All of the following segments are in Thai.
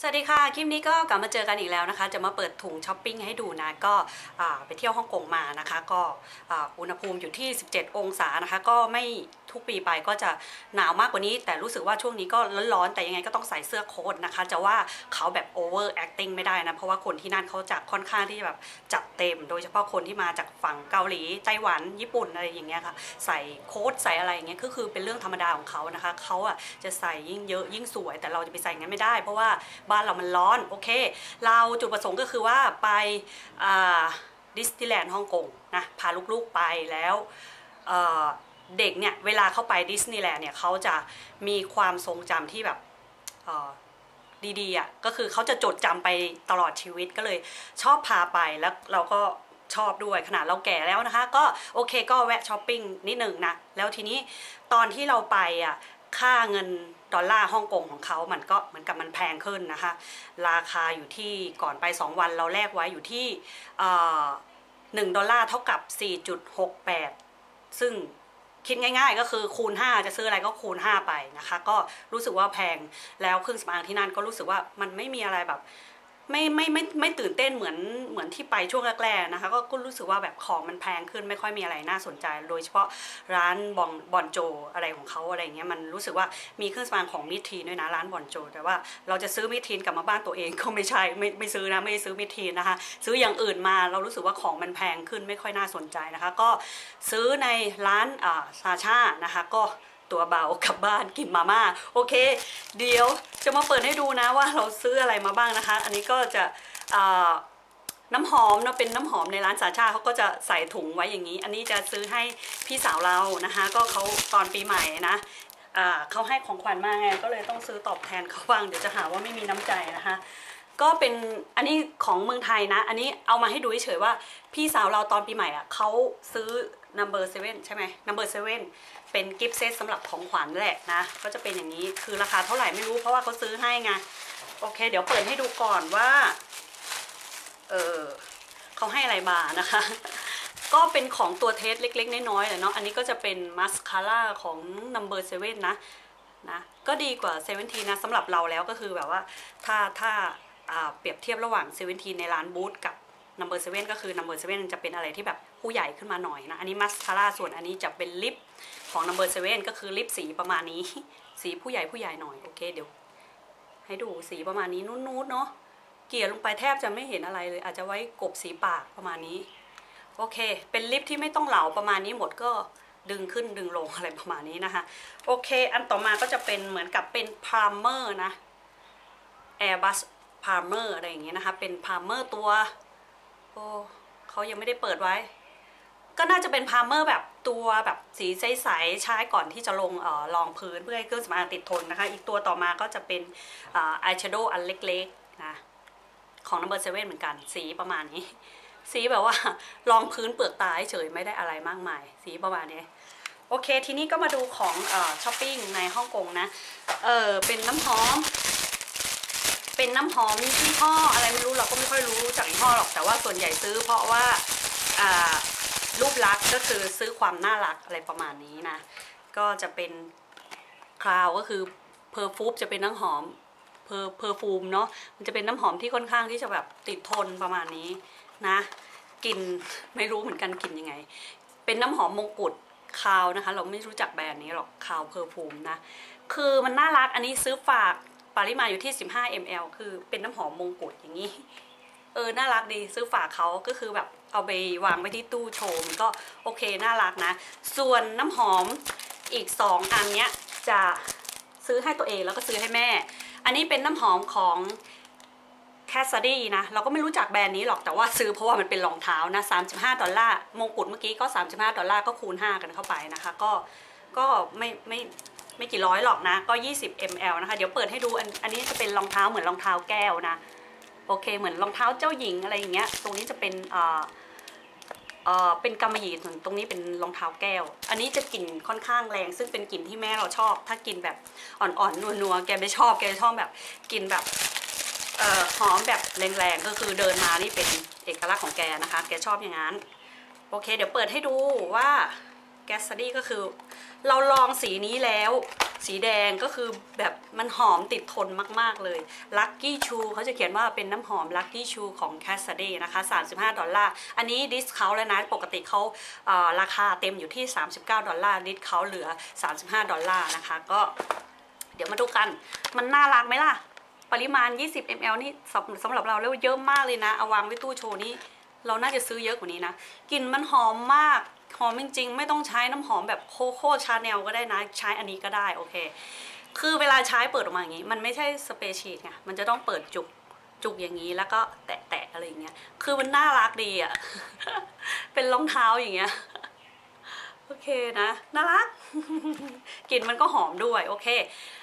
สวัสดีค่ะ คลิปนี้ก็กลับมาเจอกันอีกแล้วนะคะ จะมาเปิดถุงช้อปปิ้งให้ดูนะ ก็ไปเที่ยวฮ่องกงมานะคะ ก็อุณหภูมิอยู่ที่ 17 องศานะคะ ก็ไม่ ทุกปีไปก็จะหนาวมากกว่านี้ แต่รู้สึกว่าช่วงนี้ก็ร้อนๆแต่ยังไงก็ต้องใส่เสื้อโค้ทนะคะ จะว่าเขาแบบ over acting ไม่ได้นะ เพราะว่าคนที่นั่นเขาจะค่อนข้างที่จะแบบจัดเต็ม โดยเฉพาะคนที่มาจากฝั่งเกาหลีไต้หวันญี่ปุ่นอะไรอย่างเงี้ยค่ะใส่โค้ทใส่อะไรอย่างเงี้ยก็คือเป็นเรื่องธรรมดาของเขานะคะเขาอะจะใส่ยิ่งเยอะยิ่งสวย แต่เราจะไปใส่งั้นไม่ได้ เพราะว่าบ้านเรามันร้อนโอเค เราจุดประสงค์ก็คือว่าไปดิสนีย์แลนด์ฮ่องกงนะพาลูกๆไปแล้ว เด็กเนี่ยเวลาเข้าไปดิสนีย์แลนด์เนี่ยเขาจะมีความทรงจำที่แบบดีๆอะก็คือเขาจะจดจำไปตลอดชีวิตก็เลยชอบพาไปแล้วเราก็ชอบด้วยขนาดเราแก่แล้วนะคะ ก็โอเคก็แวะช้อปปิ้งนิดหนึ่งนะแล้วทีนี้ตอนที่เราไปอะค่าเงินดอลลาร์ฮ่องกงของเขามันก็เหมือนกับมันแพงขึ้นนะคะ ราคาอยู่ที่ก่อนไป 2 วันเราแลกไว้อยู่ที่หนึ่งดอลลาร์เท่ากับ 4.68 ซึ่ง คิดง่าย ๆ ก็คือคูณ 5 จะซื้ออะไรก็คูณ 5 ไปนะคะ ก็รู้สึกว่าแพงแล้วเครื่องสำอางที่นั่นก็รู้สึกว่ามันไม่มีอะไรแบบ ไม่ไม่ไม่ไม่ตื่นเต้นเหมือนเหมือนที่ไปช่วงแรกๆนะคะก็ก็รู้สึกว่าแบบของมันแพงขึ้นไม่ค่อยมีอะไรน่าสนใจ โดยเฉพาะร้านบองบอนโจอะไรของเขาอะไรเงี้ยมันรู้สึกว่ามีเครื่องสำอางของมิทีนด้วยนะร้านบอนโจ แต่ว่าเราจะซื้อมิทีนกลับมาบ้านตัวเองก็ไม่ใช่ไม่ไม่ซื้อนะไม่ซื้อมิทีนนะคะซื้ออย่างอื่นมาเรารู้สึกว่าของมันแพงขึ้นไม่ค่อยน่าสนใจนะคะ ก็ซื้อในร้านอ่าซาชานะคะก็ ตัวเบากลับบ้านกินมาม่าโอเค เดี๋ยวจะมาเปิดให้ดูนะว่าเราซื้ออะไรมาบ้างนะคะ อันนี้ก็จะน้ำหอมเนาะเป็นน้ำหอมในร้านสาชาเขาก็จะใส่ถุงไว้อย่างนี้ อันนี้จะซื้อให้พี่สาวเรานะคะ ก็เขาตอนปีใหม่นะเขาให้ของขวัญมาไงก็เลยต้องซื้อตอบแทนเขาบ้างเดี๋ยวจะหาว่าไม่มีน้ำใจนะคะก็เป็นอันนี้ของเมืองไทยนะ อันนี้เอามาให้ดูเฉยๆว่าพี่สาวเราตอนปีใหม่อะเขาซื้อ number seven ใช่ไหม number seven เป็นกิฟต์เซตสำหรับของขวัญแหละนะ ก็จะเป็นอย่างนี้คือราคาเท่าไหร่ไม่รู้เพราะว่าเขาซื้อให้ไง โอเค เดี๋ยวเปิดให้ดูก่อนว่า เออเขาให้อะไรมานะคะ ก็เป็นของตัวเทสเล็ก ๆ น้อยๆเลยเนาะอันนี้ก็จะเป็นมาสคาร่าของ number seven นะนะก็ดีกว่าเซเว่นทีนะสำหรับเราแล้วก็คือแบบว่าถ้าถ้าเปรียบเทียบระหว่างเซเว่นทีในร้านบูธกับ number seven ก็คือ number seven จะเป็นอะไรที่แบบผู้ใหญ่ขึ้นมาหน่อยนะ อันนี้มัสคาร่าส่วนอันนี้จะเป็นลิปของ number seven ก็คือลิปสีประมาณนี้ สีผู้ใหญ่ผู้ใหญ่หน่อย โอเคเดี๋ยว ให้ดูสีประมาณนี้นุ่นๆเนาะเกี่ยลงไปแทบจะไม่เห็นอะไรเลย อาจจะไว้กบสีปากประมาณนี้ โอเค เป็นลิปที่ไม่ต้องเหลาประมาณนี้หมดก็ดึงขึ้นดึงลงอะไรประมาณนี้นะคะ โอเค อันต่อมาก็จะเป็นเหมือนกับเป็นพาร์เมอร์นะ Airbus พาร์เมอร์อะไรอย่างเงี้ยนะคะ เป็นพาร์เมอร์ตัว โอ้เขายังไม่ได้เปิดไว้ ก็น่าจะเป็นพาร์เมอร์แบบตัวแบบสีใสๆใช้ก่อนที่จะลงเอ่อรองพื้นเพื่อให้เครื่องสำอางติดทนนะคะ อีกตัวต่อมาก็จะเป็นอายแชโดว์อันเล็กๆนะของ number seven เหมือนกัน สีประมาณนี้ สีแบบว่า รองพื้นเปลือกตาเฉยไม่ได้อะไรมากมาย สีประมาณนี้โอเค ทีนี้ก็มาดูของอช้อปปิ้งในฮ่องกงนะ เออเป็นน้ำหอม เป็นน้ำหอมยี่ห้ออะไรไม่รู้เราก็ไม่ค่อยรู้จากยี่ห้อหรอกแต่ว่าส่วนใหญ่ซื้อเพราะว่ารูปลักษณ์ก็คือซื้อความน่ารักอะไรประมาณนี้นะ ก็จะเป็นคราวก็คือเพอร์ฟูมจะเป็นน้ำหอมเพอร์เพอร์ฟูมเนาะมันจะเป็นน้ำหอมที่ค่อนข้างที่จะแบบติดทนประมาณนี้นะกลิ่นไม่รู้เหมือนกันกลิ่นยังไง เป็นน้ำหอมมงกุฎคาวนะคะ เราไม่รู้จักแบรนด์นี้หรอกคาวเพอร์ฟูมนะ คือมันน่ารักอันนี้ซื้อฝาก ปริมาณอยู่ที่ 15 ml คือเป็นน้ำหอมมงกุฎอย่างนี้ เออ น่ารักดีซื้อฝากเขาก็คือแบบเอาไปวางไว้ที่ตู้โชว์มันก็โอเค น่ารักนะ ส่วนน้ำหอมอีก 2 อันเนี้ยจะซื้อให้ตัวเองแล้วก็ซื้อให้แม่ อันนี้เป็นน้ำหอมของแคสซาดี้นะ เราก็ไม่รู้จักแบรนด์นี้หรอกแต่ว่าซื้อเพราะว่ามันเป็นรองเท้านะ 35 ดอลลาร์มงกุฎเมื่อกี้ก็ 35 ดอลลาร์ก็คูณ 5 กันเข้าไปนะคะ ก็ก็ไม่ไม่ ไม่กี่ร้อยหรอกนะ ก็ 20 ml นะคะ เดี๋ยวเปิดให้ดูอันอันนี้จะเป็นรองเท้าเหมือนรองเท้าแก้วนะ โอเค เหมือนรองเท้าเจ้าหญิงอะไรอย่างเงี้ย ตรงนี้จะเป็นเอ่อเอ่อเป็นกำมะหยี่ส่วนตรงนี้เป็นรองเท้าแก้ว อันนี้จะกลิ่นค่อนข้างแรง ซึ่งเป็นกลิ่นที่แม่เราชอบ ถ้ากลิ่นแบบอ่อนๆนัวๆแกไม่ชอบ แกชอบแบบกลิ่นแบบเอ่อหอมแบบแรงๆ ก็คือเดินมานี่เป็นเอกลักษณ์ของแกนะคะ แกชอบอย่างนั้น โอเค เดี๋ยวเปิดให้ดูว่า แกสซี่ก็คือ เราลองสีนี้แล้ว สีแดงก็คือแบบมันหอมติดทนมาก ๆ เลย Lucky Chew เขาจะเขียนว่าเป็นน้ำหอม Lucky Chew ของ c a s s a d y นะคะ 35 ดอลลาร์ อันนี้ดิสเขาแล้วนะ ปกติเขาเราคาเต็มอยู่ที่ 39 ดอลลาร์ดิสเขาเหลือ 35 ดอลลาร์นะคะ ก็เดี๋ยวมาดูกัน มันน่ารักไหมล่ะ ปริมาณ 20 ml นี่สำสำหรับเราแล้วเยอะมากเลยนะ เอาวางไว้ตู้โชว์นี่เราน่าจะซื้อเยอะกว่านี้นะ กลิ่นมันหอมมาก หอมจริงๆ ไม่ต้องใช้น้ำหอมแบบโคโค่ชาแนลก็ได้นะ ใช้อันนี้ก็ได้โอเค คือเวลาใช้เปิดออกมาอย่างนี้ มันไม่ใช่สเปรย์ชีตไงมันจะต้องเปิดจุกจุกอย่างนี้แล้วก็แตะๆอะไรอย่างเงี้ย คือมันน่ารักดีอะ เป็นรองเท้าอย่างเงี้ย โอเคนะ น่ารัก กลิ่นมันก็หอมด้วย โอเค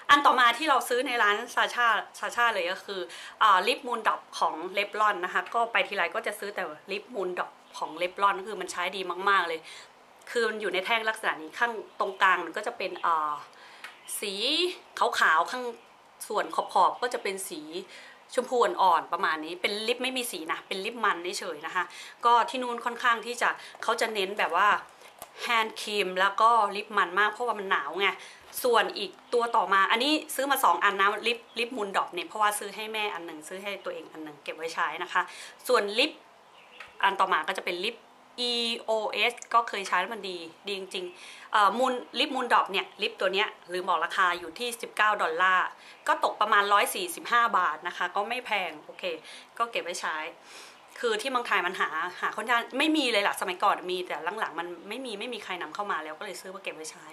อันต่อมาที่เราซื้อในร้านซาชาซาชาเลยก็คืออลิปมูนดอปของเลบลอนนะคะ ก็ไปทีไรก็จะซื้อแต่ลิปมูนดอป ของเลบลอนคือมันใช้ดีมากๆเลย คือมันอยู่ในแท่งลักษณะนี้ข้างตรงกลางมันก็จะเป็นอ่าสีขาวๆข้างส่วนขอบๆก็จะเป็นสีชมพูอ่อนๆประมาณนี้เป็นลิปไม่มีสีนะ เป็นลิปมันเฉยๆนะคะ ก็ที่นู้นค่อนข้างที่จะเขาจะเน้นแบบว่าแฮนด์ครีมแล้วก็ลิปมันมากเพราะว่ามันหนาวไงส่วนอีกตัวต่อมาอันนี้ซื้อมา 2 อันนะลิปลิปมูนดอปเนี่ยเพราะว่าซื้อให้แม่อันหนึ่งซื้อให้ตัวเองอันหนึ่งเก็บไว้ใช้นะคะ ส่วนลิป อันต่อมาก็จะเป็นลิป EOS ก็เคยใช้แล้วมันดี ดีจริงๆมูลลิปมูนดอปเนี่ย ลิปตัวเนี้ยลืมบอกราคาอยู่ที่ 19 ดอลลาร์ ก็ตกประมาณ 145 บาทนะคะ ก็ไม่แพง โอเค ก็เก็บไว้ใช้ คือที่เมืองไทยมันหาหาค่อนข้างไม่มีเลยล่ะ สมัยก่อนมีแต่หลังๆ มันไม่มีไม่มีใครนำเข้ามาแล้วก็เลยซื้อมาเก็บไว้ใช้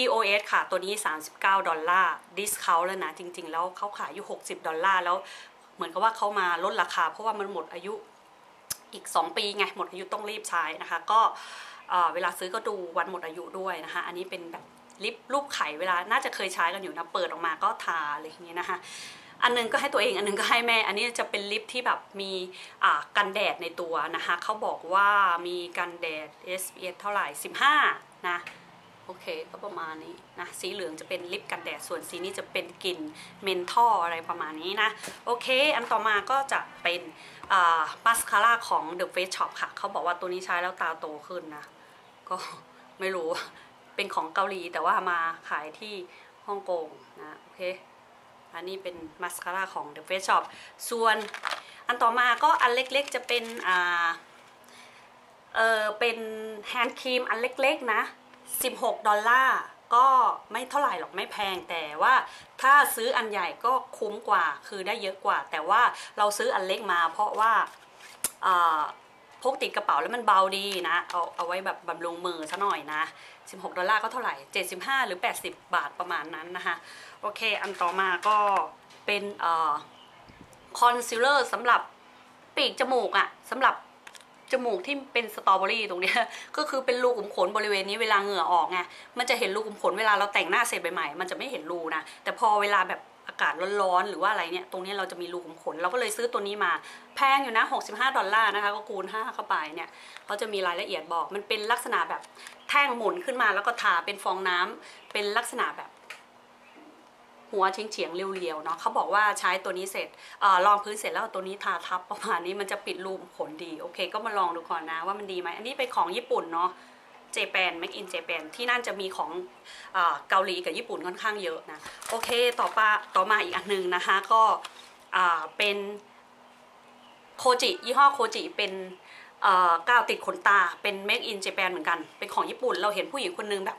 EOS ค่ะ ตัวนี้ 39 ดอลลาร์ดิสคาวแล้วนะ จริง ๆ แล้วเขาขายอยู่ 60 ดอลลาร์แล้วเหมือนกับว่าเขามาลดราคา เพราะว่ามันหมดอายุ อีก 2 ปีไงหมดอายุต้องรีบใช้นะคะ ก็เวลาซื้อก็ดูวันหมดอายุด้วยนะคะ อันนี้เป็นแบบลิปรูปไข่เวลาน่าจะเคยใช้กันอยู่นะเปิดออกมาก็ทาอะไรอย่างเงี้ยนะคะ อันหนึงก็ให้ตัวเองอันหนึงก็ให้แม่ อันนี้จะเป็นลิปที่แบบมีกันแดดในตัวนะคะเขาบอกว่ามีกันแดด SPF เท่าไหร่ 15 นะ โอเค ก็ประมาณนี้นะ สีเหลืองจะเป็นลิปกันแดด ส่วนสีนี้จะเป็นกลิ่นเมนทอลอะไรประมาณนี้นะ โอเค อันต่อมาก็จะเป็นมาสคาร่าของ The Face Shop ค่ะ เขาบอกว่าตัวนี้ใช้แล้วตาโตขึ้นนะ ก็ไม่รู้ เป็นของเกาหลีแต่ว่ามาขายที่ฮ่องกงนะ โอเค อันนี้เป็นมาสคาร่าของ The Face Shop ส่วนอันต่อมาก็อันเล็กๆจะเป็น อ่า เออเป็นแฮนด์ครีมอันเล็กๆนะ 16 ดอลลาร์ก็ไม่เท่าไหร่หรอกไม่แพงแต่ว่าถ้าซื้ออันใหญ่ก็คุ้มกว่าคือได้เยอะกว่า แต่ว่าเราซื้ออันเล็กมา เพราะว่าพกติดกระเป๋าแล้วมันเบาดีนะ เอาเอาไว้แบบบำรุงมือซะหน่อยนะ 16 ดอลลาร์ก็เท่าไหร่ 75 หรือ 80 บาทประมาณนั้นนะคะ โอเค อันต่อมาก็เป็นคอนซีลเลอร์สำหรับปีกจมูกอะสำหรับ จมูกที่เป็นสตรอเบอรี่ตรงเนี้ยก็คือเป็นรูขุมขนบริเวณนี้เวลาเหงื่อออกไงมันจะเห็นรูขุมขนเวลาเราแต่งหน้าเสร็จใหม่ๆมันจะไม่เห็นรูนะแต่พอเวลาแบบอากาศร้อนๆหรือว่าอะไรเนี่ยตรงนี้เราจะมีรูขุมขนเราก็เลยซื้อตัวนี้มา แพงอยู่นะ 65 ดอลลาร์นะคะ ก็คูณ 5 เข้าไปเนี่ยเขาจะมีรายละเอียดบอก มันเป็นลักษณะแบบแท่งหมุนขึ้นมาแล้วก็ทาเป็นฟองน้ำเป็นลักษณะแบบ หัวเฉียงเฉียงๆเรียวๆเนาะเขาบอกว่าใช้ตัวนี้เสร็จอลองพื้นเสร็จแล้วตัวนี้ทาทับประมาณนี้มันจะปิดรูมขนดีโอเค ก็มาลองดูก่อนนะว่ามันดีไหมอันนี้เป็นของญี่ปุ่นเนาะเจแปน make in Japan ที่นั่นจะมีของอเกาหลีกับญี่ปุ่นค่อนข้างเยอะนะโอเคต่อไปต่อมาอีกอันหนึงนะคะก็เป็นโคจิยี่ห้อโคจิเป็นเอ่อกาวติดขนตาเป็น make in Japan เหมือนกัน เป็นของญี่ปุ่น เราเห็นผู้หญิงคนนึงแบบ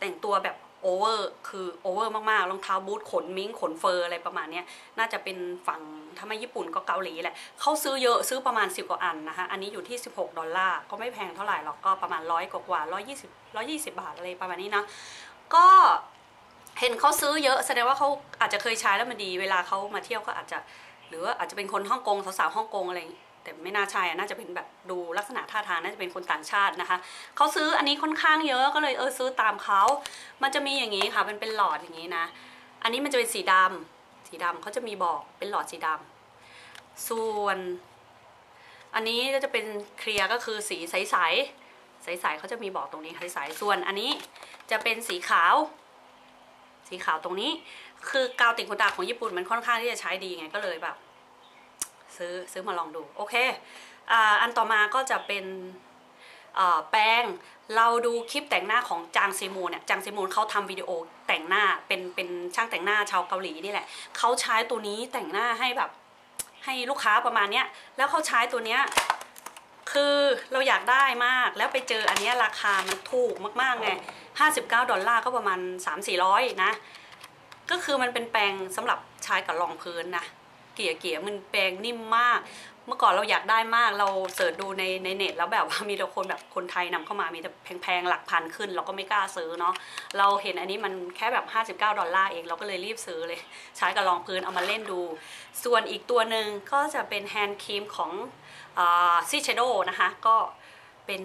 แต่งตัวแบบ โอเวอร์คือโอเวอร์มากๆรองเท้าบูทขนมิ้งขนเฟอร์อะไรประมาณนี้น่าจะเป็นฝั่งถ้าไม่ญี่ปุ่นก็เกาหลีแหละเขาซื้อเยอะซื้อประมาณ 10 กว่าอันนะคะ อันนี้อยู่ที่ 16 ดอลลาร์ ก็ไม่แพงเท่าไหร่หรอกก็ประมาณร้อยกว่าร้อยยี่สิบร้อยยี่สิบาทอะไรประมาณนี้นะ ก็เห็นเขาซื้อเยอะแสดงว่าเขาอาจจะเคยใช้แล้วมันดี เวลาเขามาเที่ยวก็อาจจะ หรือว่าอาจจะเป็นคนฮ่องกงสาวๆฮ่องกงอะไรอย่างงี้ แต่ไม่น่าใช่อะน่าจะเป็นแบบดูลักษณะท่าทางน่าจะเป็นคนต่างชาตินะคะเขาซื้ออันนี้ค่อนข้างเยอะก็เลยเออซื้อตามเขามันจะมีอย่างนี้ค่ะเป็นเป็นหลอดอย่างนี้นะ อันนี้มันจะเป็นสีดำสีดำเขาจะมีบอกเป็นหลอดสีดำส่วน อันนี้ก็จะเป็นเคลียร์ก็คือสีใสๆใสๆเขาจะมีบอกตรงนี้ใสๆส่วนอันนี้จะเป็นสีขาว สีขาวตรงนี้ คือกาวติดขนตาของญี่ปุ่นมันค่อนข้างที่จะใช้ดีไงก็เลยแบบ ซื้อซื้อมาลองดูโอเคอันต่อมาก็จะเป็นแป้งเราดูคลิปแต่งหน้าของจางซีมูนเนี่ยจางซีมูนเขาทำวิดีโอแต่งหน้าเป็นเป็นช่างแต่งหน้าชาวเกาหลีนี่แหละเขาใช้ตัวนี้แต่งหน้าให้แบบให้ลูกค้าประมาณเนี้ยแล้วเขาใช้ตัวเนี้ยคือเราอยากได้มากแล้วไปเจออันเนี้ยราคามันถูกมากๆไง59 ดอลลาร์ก็ประมาณ 3-400 นะ ก็คือมันเป็นแปรงสำหรับใช้กับรองพื้นนะ เกี่ยเกี่ยมันแปรงนิ่มมาก เมื่อก่อนเราอยากได้มากเราเสิร์ชดูในในเน็ตแล้วแบบว่ามีแต่คนแบบคนไทยนำเข้ามามีแต่แพงๆหลักพันขึ้น เราก็ไม่กล้าซื้อเนาะเราเห็นอันนี้มันแค่แบบ59 ดอลลาร์เองเราก็เลยรีบซื้อเลย ใช้กับรองพื้นเอามาเล่นดู ส่วนอีกตัวหนึ่งก็จะเป็นแฮนด์ครีมของซีเชโดนะคะก็เป็น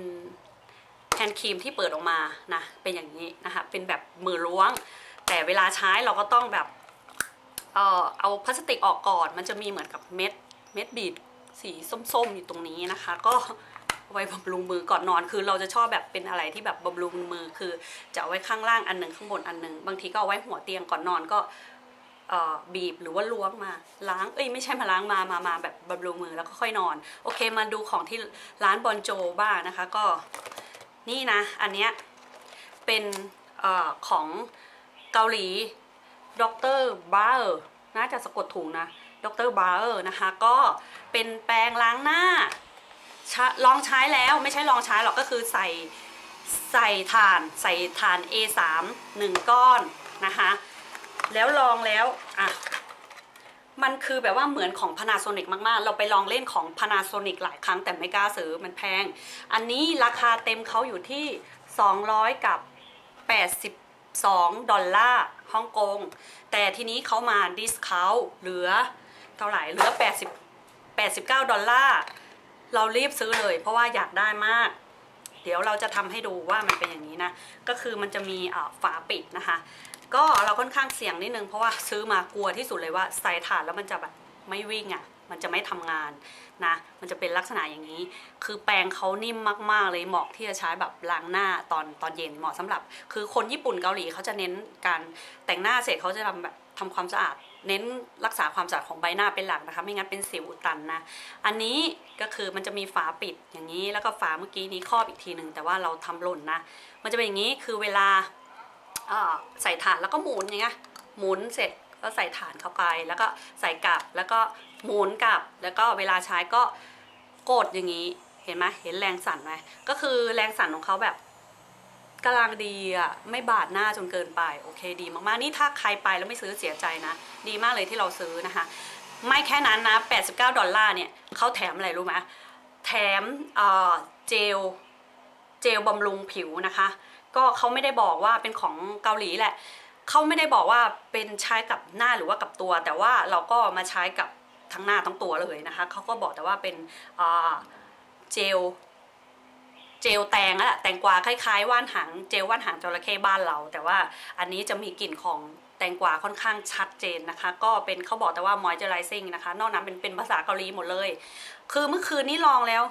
แฮนด์ครีมที่เปิดออกมานะเป็นอย่างนี้นะคะเป็นแบบมือล้วง แต่เวลาใช้เราก็ต้องแบบ เอ่อเอาพลาสติกออกก่อน มันจะมีเหมือนกับเม็ดเม็ดบีดสีส้มๆอยู่ตรงนี้นะคะ ก็ไว้บำรุงมือก่อนนอนคือเราจะชอบแบบเป็นอะไรที่แบบบำรุงมือคือจะเอาไว้ข้างล่างอันหนึ่งข้างบนอันหนึ่งบางทีก็เอาไว้หัวเตียงก่อนนอนก็บีบหรือว่าล้วงมาล้างเอ้ยไม่ใช่มาล้างมามามาแบบบำรุงมือแล้วก็ค่อยนอน โอเคมาดูของที่ร้านบอนโจบ้างนะคะก็นี่นะอันเนี้ยเป็นอของเกาหลี ดรบาร์น่าจะสะกดถูกนะดรบาร์นะคะ ก็เป็นแปรงล้างหน้า ลองใช้แล้วไม่ใช่ลองใช้หรอกก็คือใส่ใส่ถ่าน ใส่ถ่าน A3 1 ก้อนนะคะ แล้วลองแล้วอะมันคือแบบว่าเหมือนของ Panasonic มาก ๆ เราไปลองเล่นของ Panasonic หลายครั้งแต่ไม่กล้าซื้อมันแพง อันนี้ราคาเต็มเขาอยู่ที่ 200 กับ 82 ดอลลาร์ ฮ่องกง แต่ทีนี้เขามาดิสคาวเหลือเท่าไหร่เหลือ 80 89 ดอลลาร์ เรารีบซื้อเลย เพราะว่าอยากได้มาก เดี๋ยวเราจะทำให้ดูว่ามันเป็นอย่างนี้นะ ก็คือมันจะมีฝาปิดนะคะ ก็เราค่อนข้างเสี่ยงนิดนึงเพราะว่าซื้อมากลัวที่สุดเลยว่าใส่ถ่านแล้วมันจะแบบไม่วิ่งอะ่ะ มันจะไม่ทำงาน นะมันจะเป็นลักษณะอย่างนี้ คือแปรงเขานิ่มมากๆเลยเหมาะที่จะใช้แบบล้างหน้าตอนตอนเย็นเหมาะสำหรับ คือคนญี่ปุ่นเกาหลีเขาจะเน้นการแต่งหน้าเสร็จเขาจะทำแบบทำความสะอาด เน้นรักษาความสะอาดของใบหน้าเป็นหลักนะคะ ไม่งั้นเป็นสิวอุดตันนะ อันนี้ก็คือมันจะมีฝาปิดอย่างนี้ แล้วก็ฝาเมื่อกี้นี้ครอบอีกทีหนึ่งแต่ว่าเราทำหล่นนะ มันจะเป็นอย่างนี้คือเวลาอ่าใส่ถ่านแล้วก็หมุนอย่างเงี้ยหมุนเสร็จ ก็ใส่ถ่านเข้าไป แล้วก็ใส่กลับ แล้วก็หมุนกลับ แล้วก็เวลาใช้ก็กดอย่างนี้ เห็นไหมเห็นแรงสั่นไหมก็คือแรงสั่นของเขาแบบกำลังดีอะไม่บาดหน้าจนเกินไปโอเคดีมากๆนี่ถ้าใครไปแล้วไม่ซื้อเสียใจนะ ดีมากเลยที่เราซื้อนะคะ ไม่แค่นั้นนะ 89 ดอลลาร์เนี่ยเขาแถมอะไรรู้ไหมแถมเอ่อเจลเจลบำรุงผิวนะคะ ก็เขาไม่ได้บอกว่าเป็นของเกาหลีแหละ เขาไม่ได้บอกว่าเป็นใช้กับหน้าหรือว่ากับตัว แต่ว่าเราก็มาใช้กับทั้งหน้าทั้งตัวเลยนะคะเขาก็บอกแต่ว่าเป็นเจลเจลแตงอะแตงกวาคล้ายๆว่านหางเจลว่านหางจระเข้บ้านเรา แต่ว่าอันนี้จะมีกลิ่นของแตงกวาค่อนข้างชัดเจนนะคะ ก็เป็นเขาบอกแต่ว่า moisturizing นะคะ นอกนั้นเป็นเป็นภาษาเกาหลีหมดเลย คือเมื่อคืนนี้ลองแล้ว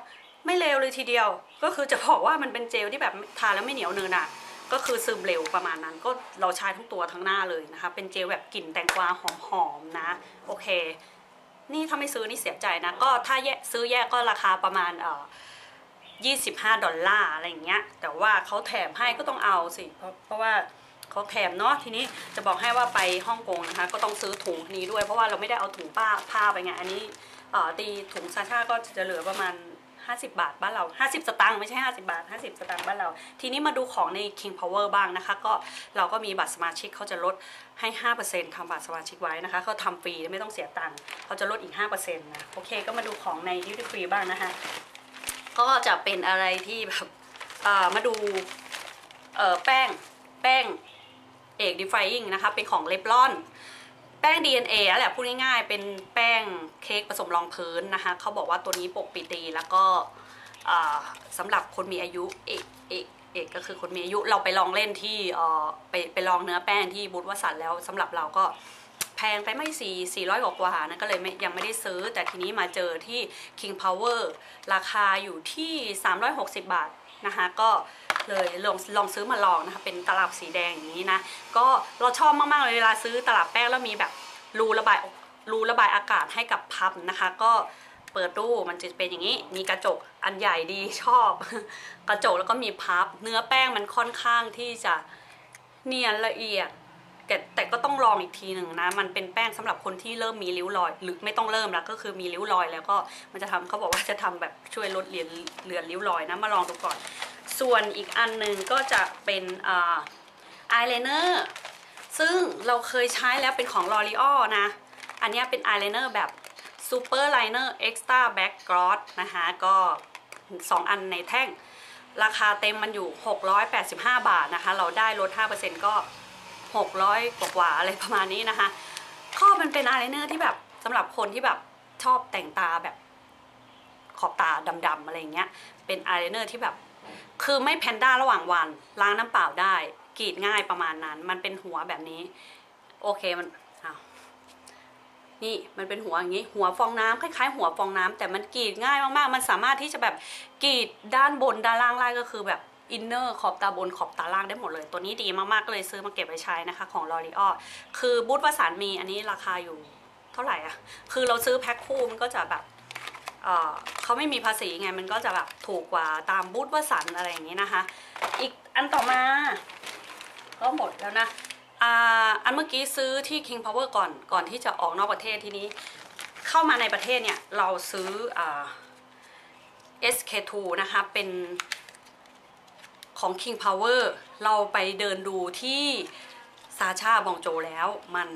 ไม่เลวเลยทีเดียว ก็คือจะบอกว่ามันเป็นเจลที่แบบทาแล้วไม่เหนียวเนินอะ ก็คือซึมเร็วประมาณนั้น ก็เราใช้ทั้งตัวทั้งหน้าเลยนะคะ เป็นเจลแบบกลิ่นแตงกวาหอมๆนะ โอเค นี่ถ้าไม่ซื้อนี่เสียใจนะ ก็ถ้าแยกซื้อแยกก็ราคาประมาณเอ่อ25 ดอลลาร์อะไรอย่างเงี้ย แต่ว่าเขาแถมให้ก็ต้องเอาสิ เพราะเพราะว่าเขาแถมเนาะ ทีนี้จะบอกให้ว่าไปฮ่องกงนะคะ ก็ต้องซื้อถุงนี้ด้วย เพราะว่าเราไม่ได้เอาถุงป้าผ้าไปไง อันนี้เอ่อตีถุงซาชาก็จะเหลือประมาณ 50 บาทบ้านเรา 50 สตางค์ไม่ใช่ 50 บาท 50 สตางค์บ้านเรา ทีนี้มาดูของใน King Power บ้างนะคะ ก็เราก็มีบัตรสมาชิกเขาจะลดให้ 5%ทำบัตรสมาชิกไว้นะคะเขาทำฟรีไม่ต้องเสียตังค์เขาจะลดอีก 5%นะโอเคก็มาดูของใน Duty Free บ้างนะคะก็จะเป็นอะไรที่แบบเออมาดูแป้งแป้งเอก defying นะคะเป็นของเลบลอน แป้ง DNA อะแหละพูดง่ายๆ เป็นแป้งเค้กผสมรองพื้นนะคะเขาบอกว่าตัวนี้ปกปิดดีแล้วก็สำหรับคนมีอายุเอกเอกเอกก็คือคนมีอายุเราไปลองเล่นที่ไปไปลองเนื้อแป้งที่บูธวสันต์แล้วสำหรับเราก็แพงไปไม่สี่สี่ร้อยกว่านะก็เลยยังไม่ได้ซื้อ แต่ทีนี้มาเจอที่ King Power ราคาอยู่ที่ 360 บาท นะคะ ก็เลยลองลองซื้อมาลองนะคะ เป็นตลับสีแดงอย่างนี้นะ ก็เราชอบมากๆเลยเวลาซื้อตลับแป้งแล้วมีแบบรูระบายรูระบายอากาศให้กับพับนะคะ ก็เปิดดูมันจะเป็นอย่างนี้ มีกระจกอันใหญ่ดีชอบ กระจกแล้วก็มีพับ เนื้อแป้งมันค่อนข้างที่จะเนียนละเอียด แต่แต่ก็ต้องลองอีกทีหนึ่งนะ มันเป็นแป้งสำหรับคนที่เริ่มมีริ้วรอย หรือไม่ต้องเริ่มแล้วก็คือมีริ้วรอย แล้วก็มันจะทำเขาบอกว่าจะทำแบบช่วยลดเลือนเลือนริ้วรอยนะมาลองดูก่อน ส่วนอีกอันหนึ่งก็จะเป็นอ่าอายไลเนอร์ซึ่งเราเคยใช้แล้วเป็นของ L'Oreal นะ อันนี้เป็นอายไลเนอร์แบบ Super Liner Extra Back Gloss นะคะก็2 อันในแท่ง ราคาเต็มมันอยู่ 685 บาทนะคะ เราได้ลด 5%ก็ 600 กว่าๆอะไรประมาณนี้นะคะ ข้อมันเป็นอายไลเนอร์ที่แบบสำหรับคนที่แบบชอบแต่งตาแบบขอบตาดำๆอะไรเงี้ย เป็นอายไลเนอร์ที่แบบ คือไม่แพนด้าระหว่างวัน ล้างน้ำเปล่าได้กรีดง่ายประมาณนั้น มันเป็นหัวแบบนี้ โอเคมันอ้าวนี่มันเป็นหัวอย่างนี้ หัวฟองน้ำคล้ายๆ หัวฟองน้ำแต่มันกรีดง่ายมากๆ มันสามารถที่จะแบบกรีดด้านบนด้านล่างได้ก็คือแบบ อินเนอร์ขอบตาบนขอบตาล่างได้หมดเลย ตัวนี้ดีมากๆก็เลยซื้อมาเก็บไว้ใช้นะคะของ L'Oreal คือบูธวสานมีอันนี้ราคาอยู่เท่าไหร่อะ คือเราซื้อแพ็คคู่มันก็จะแบบเขาไม่มีภาษีไงมันก็จะแบบถูกกว่าตามบูธวสันอะไรอย่างนี้นะคะ อีกอันต่อมา ก็หมดแล้วนะอันเมื่อกี้ซื้อที่ King Power ก่อนก่อนที่จะออกนอกประเทศทีนี้ เข้ามาในประเทศเนี่ย เราซื้ออ SK2 นะคะ เป็น ของ King Power เราไปเดินดูที่ซาชาบองโจแล้วมัน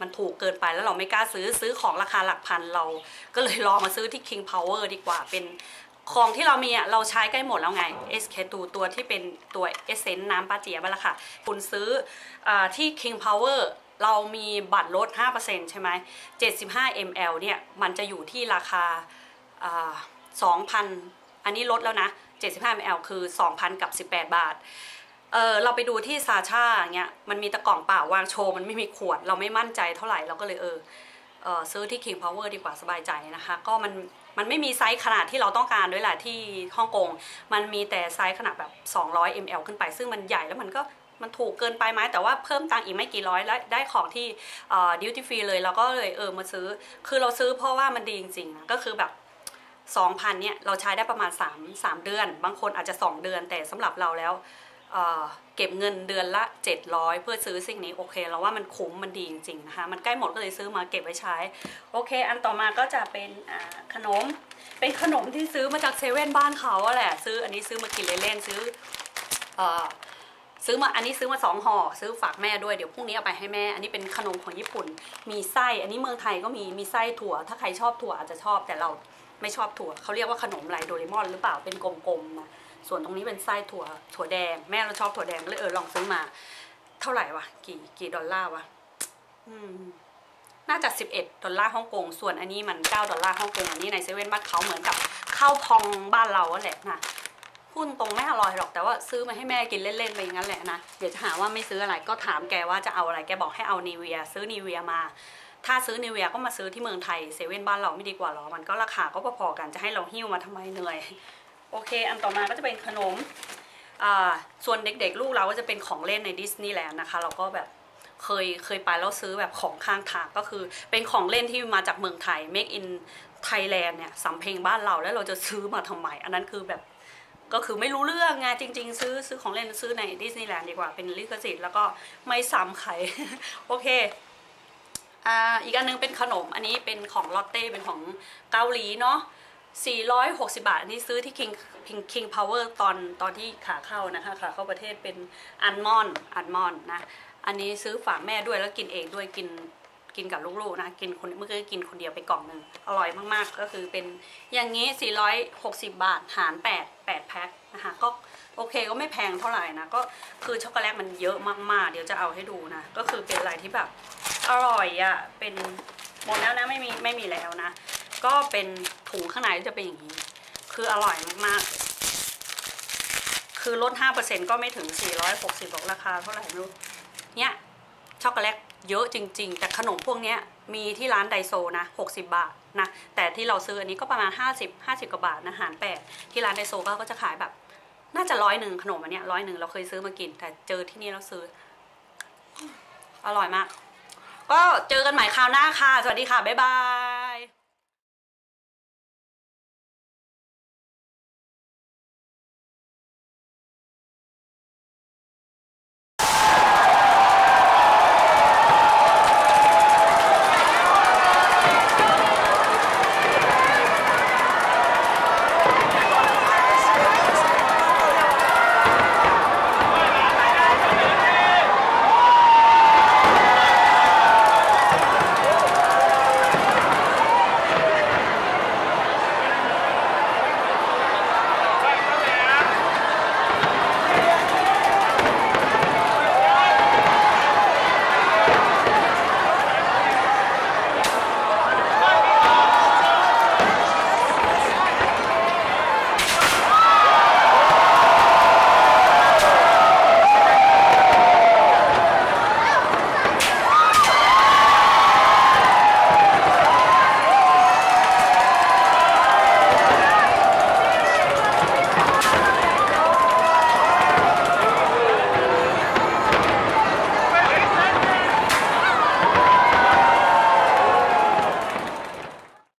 มันถูกเกินไปแล้วเราไม่กล้าซื้อซื้อของราคาหลักพันเราก็เลยลองมาซื้อที่ King Power ดีกว่าเป็นของที่เรามีอะเราใช้ใกล้หมดแล้วไง SK2 ตัวที่เป็นตัวเอเซนต์น้ำปลาเจียบละค่ะ คุณซื้ออที่ King Power เรามีบัตรลด 5%ใช่ไหม75 ml เนี่ย มันจะอยู่ที่ราคาสองพันอันนี้ลดแล้วนะ 75 ml คือ 2,000 กับ 18 บาท เออเราไปดูที่ซาชาเงี้ย มันมีตะกล่องเปล่าวางโชว์ มันไม่มีขวด เราไม่มั่นใจเท่าไหร่ เราก็เลยเออเออซื้อที่ King Power ดีกว่าสบายใจนะคะ ก็มันมันไม่มีไซส์ขนาดที่เราต้องการด้วยแหละที่ฮ่องกง มันมีแต่ไซส์ขนาดแบบ 200 ml ขึ้นไป ซึ่งมันใหญ่แล้วมันก็มันถูกเกินไปไหมแต่ว่าเพิ่มตังค์อีกไม่กี่ร้อยแล้วได้ของที่ดิวตี้ฟรีเลยเราก็เลยเออมาซื้อ คือเราซื้อเพราะว่ามันดีจริงๆ ก็คือแบบ 2,000เนี่ยเราใช้ได้ประมาณ 3 3 เดือน บางคนอาจจะ 2 เดือน แต่สำหรับเราแล้วเเก็บเงินเดือนละ 700 เพื่อซื้อสิ่งนี้โอเคเราว่ามันคุ้มมันดีจริงๆนะคะมันใกล้หมดก็เลยซื้อมาเก็บไว้ใช้ โอเค อันต่อมาก็จะเป็นขนมเป็นขนมที่ซื้อมาจากเซเว่นบ้านเขาแหละซื้ออันนี้ซื้อมากินเล่นๆซื้ออซื้อมาอันนี้ซื้อมาสองห่อซื้อฝากแม่ด้วยเดี๋ยวพรุ่งนี้เอาไปให้แม่ อันนี้เป็นขนมของญี่ปุ่น มีไส้อันนี้เมืองไทยก็มีมีไส้ถั่ว ถ้าใครชอบถั่วอาจจะชอบแต่เรา ไม่ชอบถั่วเขาเรียกว่าขนมไรโดเรมอนหรือเปล่าเป็นกลมๆนะส่วนตรงนี้เป็นไส้ถั่วถั่วแดง แม่เราชอบถั่วแดงเลยเออลองซื้อมา เท่าไหร่วะกี่กี่ดอลลาร์วะน่าจะ 11 ดอลลาร์ฮ่องกง ส่วนอันนี้มัน 9 ดอลลาร์ฮ่องกง อันนี้ในเซเว่นบ้านเขาเหมือนกับข้าวพองบ้านเราแหละนะพูดตรงไม่อร่อยหรอกแต่ว่าซื้อมาให้แม่กินเล่นๆไปงั้นแหละนะ เดี๋ยวจะหาว่าไม่ซื้ออะไรก็ถามแกว่าจะเอาอะไรแกบอกให้เอานีเวีย ซื้อนีเวียมา ถ้าซื้อนีเวียก็มาซื้อที่เมืองไทยเซเว่นบ้านเราไม่ดีกว่าหรอ มันก็ราคาก็พอๆกันจะให้เราหิ้วมาทำไมเหนื่อย โอเค อันต่อมาก็จะเป็นขนมอ่าส่วนเด็กๆ ลูกเราก็จะเป็นของเล่นในดิสนีย์แลนด์นะคะ เราก็แบบเคยเคยไปแล้วซื้อแบบของข้างทางก็คือเป็นของเล่นที่มาจากเมืองไทย make in Thailand เนี่ยสำเพ็งบ้านเราแล้วเราจะซื้อมาทำไม อันนั้นคือแบบก็คือไม่รู้เรื่องไงจริง ๆ ซื้อซื้อของเล่นซื้อในดิสนีย์แลนด์ดีกว่าเป็นลิขสิทธิ์แล้วก็ไม่ซ้ำใคร โอเค อีกอันนึงเป็นขนมอันนี้เป็นของลอตเต้เป็นของเกาหลีเนาะ460 บาท อันนี้ซื้อที่ King King King Power ตอนตอนที่ขาเข้านะคะขาเข้าประเทศเป็นอันมอนอันมอนนะ อันนี้ซื้อฝากแม่ด้วยแล้วกินเองด้วยกิน กินกับลูกๆนะกินคนเมื่อกี้กินคนเดียวไปกล่องหนึ่งอร่อยมากๆ ก็คือเป็นอย่างนี้ 460 บาทหาร 8 8แพ็คนะคะก็โอเคก็ไม่แพงเท่าไหร่นะก็คือช็อกโกแลตมันเยอะมากๆ เดี๋ยวจะเอาให้ดูนะก็คือเป็นอะไรที่แบบอร่อยอะ่ะเป็นหมดแล้วนะไม่มีไม่มีแล้วนะ ก็เป็นถุงข้างในจะเป็นอย่างนี้ คืออร่อยมากๆ คือลด5%ก็ไม่ถึง 460บอกราคาเท่าไหร่ไม่รู้เนี่ย ช็อกโกแลตเยอะจริง ๆ แต่ขนมพวกนี้มีที่ร้านไดโซนะ 60 บาทนะ แต่ที่เราซื้ออันนี้ก็ประมาณ 50 50กว่าบาทนะหารแปดที่ร้านไดโซก็จะขายแบบ น่าจะร้อยหนึ่งขนมอันเนี้ยร้อยหนึ่งเราเคยซื้อมากิน แต่เจอที่นี่เราซื้อ อร่อยมาก ก็เจอกันใหม่คราวหน้าค่ะ สวัสดีค่ะ บ๊ายบาย